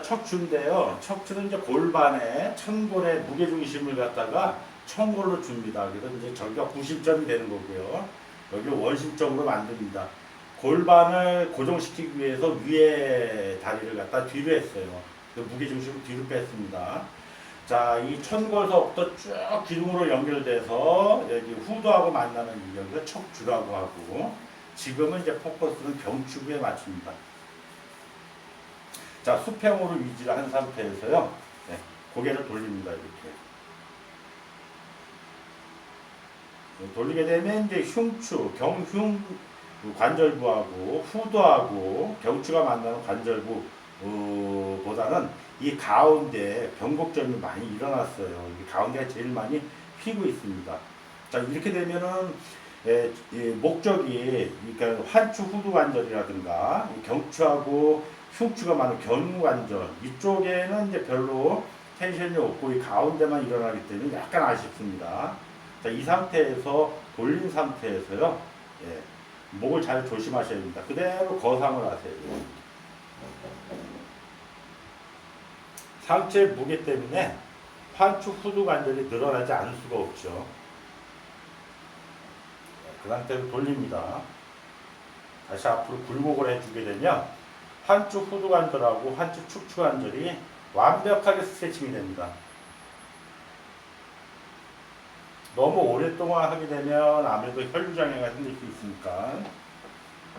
척추인데요. 척추는 이제 골반에 천골의 무게 중심을 갖다가 천골로 줍니다. 그래서 이제 저기가 90점이 되는 거고요. 여기 원심점으로 만듭니다. 골반을 고정시키기 위해서 위에 다리를 갖다 뒤로 했어요. 그 무게 중심을 뒤로 뺐습니다. 자, 이 천골서부터 쭉 기둥으로 연결돼서 여기 후두하고 만나는 이 여기가 척추라고 하고 지금은 이제 포커스는 경추부에 맞춥니다. 자, 수평으로 유지를 한 상태에서요. 네, 고개를 돌립니다. 이렇게. 네, 돌리게 되면 이제 흉추, 경흉 관절부하고 후두하고 경추가 만나는 관절부 어, 보다는 이 가운데 변곡점이 많이 일어났어요. 이 가운데가 제일 많이 휘고 있습니다. 자, 이렇게 되면은 예, 이 목적이 그러니까 환추 후두 관절이라든가 이 경추하고 흉추가 많은 견관절 이쪽에는 이제 별로 텐션이 없고 이 가운데만 일어나기 때문에 약간 아쉽습니다. 자, 이 상태에서 돌린 상태에서요. 예, 목을 잘 조심하셔야 됩니다. 그대로 거상을 하세요. 상체 무게 때문에 환추 후두 관절이 늘어나지 않을 수가 없죠. 그 상태로 돌립니다. 다시 앞으로 굴곡을 해주게 되면 한쪽 후두 관절하고 한쪽 축추 관절이 완벽하게 스트레칭이 됩니다. 너무 오랫동안 하게 되면 아무래도 혈류장애가 생길 수 있으니까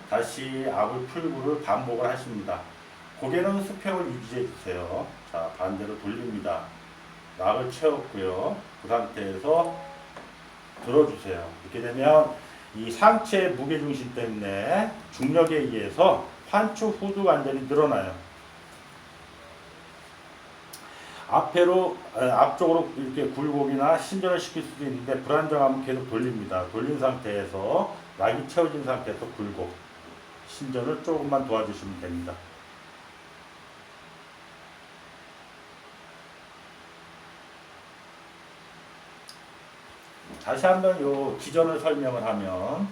다시 압을 풀고를 반복을 하십니다. 고개는 수평을 유지해 주세요. 자 반대로 돌립니다. 낙을 채웠고요. 그 상태에서 들어주세요. 이렇게 되면 이 상체 무게 중심 때문에 중력에 의해서 환추 후두 관절이 늘어나요. 앞으로 에, 앞쪽으로 이렇게 굴곡이나 신전을 시킬 수도 있는데 불안정하면 계속 돌립니다. 돌린 상태에서 낙이 채워진 상태에서 굴곡 신전을 조금만 도와주시면 됩니다. 다시 한번 요 기전을 설명을 하면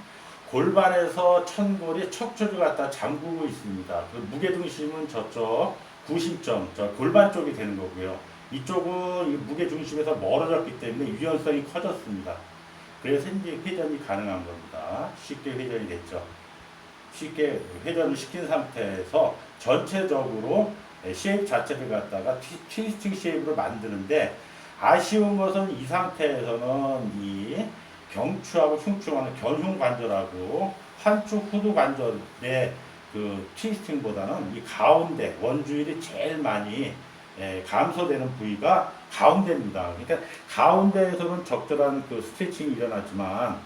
골반에서 천골이 척추를 갖다 잠그고 있습니다. 그 무게 중심은 저쪽 구심점, 저 골반 쪽이 되는 거고요. 이쪽은 이 무게 중심에서 멀어졌기 때문에 유연성이 커졌습니다. 그래서 이제 회전이 가능한 겁니다. 쉽게 회전이 됐죠. 쉽게 회전을 시킨 상태에서 전체적으로 쉐입 자체를 갖다가 티- 트위스팅 쉐입으로 만드는데 아쉬운 것은 이 상태에서는 이 경추하고 흉추하는 견흉 관절하고 한쪽 후두 관절의 그 트위스팅보다는 이 가운데 원주율이 제일 많이 예, 감소되는 부위가 가운데입니다. 그러니까 가운데에서는 적절한 그 스트레칭이 일어나지만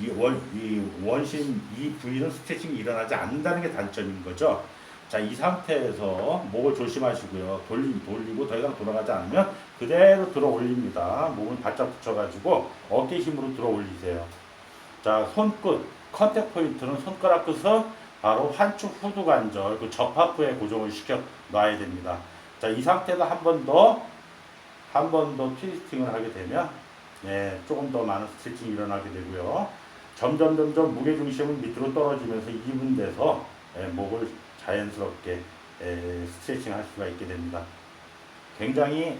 이 원, 이 원심 이 부위는 스트레칭이 일어나지 않는다는 게 단점인 거죠. 자, 이 상태에서 목을 조심하시고요. 돌리, 돌리고 더 이상 돌아가지 않으면 그대로 들어 올립니다. 몸을 바짝 붙여가지고 어깨 힘으로 들어 올리세요. 자, 손끝, 컨택 포인트는 손가락 끝을 바로 한쪽 후두 관절, 그 접합부에 고정을 시켜 놔야 됩니다. 자, 이 상태에서 한 번 더, 한 번 더 트위스팅을 하게 되면, 네, 조금 더 많은 스트레칭이 일어나게 되고요. 점점, 점점 무게중심은 밑으로 떨어지면서 이분돼서 예, 목을 자연스럽게 에, 스트레칭 할 수가 있게 됩니다. 굉장히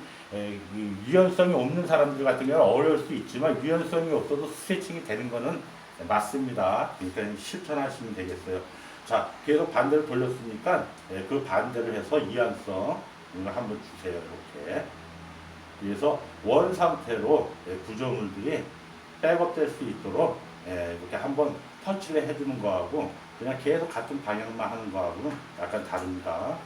유연성이 없는 사람들 같은 경우는 어려울 수 있지만 유연성이 없어도 스트레칭이 되는 거는 맞습니다. 그러니까 실천하시면 되겠어요. 자, 계속 반대로 돌렸으니까 에, 그 반대로 해서 이완성 한번 주세요. 이렇게. 그래서 원 상태로 에, 구조물들이 백업될 수 있도록 에, 이렇게 한번 터치를 해주는 거하고 그냥 계속 같은 방향만 하는 거하고는 약간 다릅니다.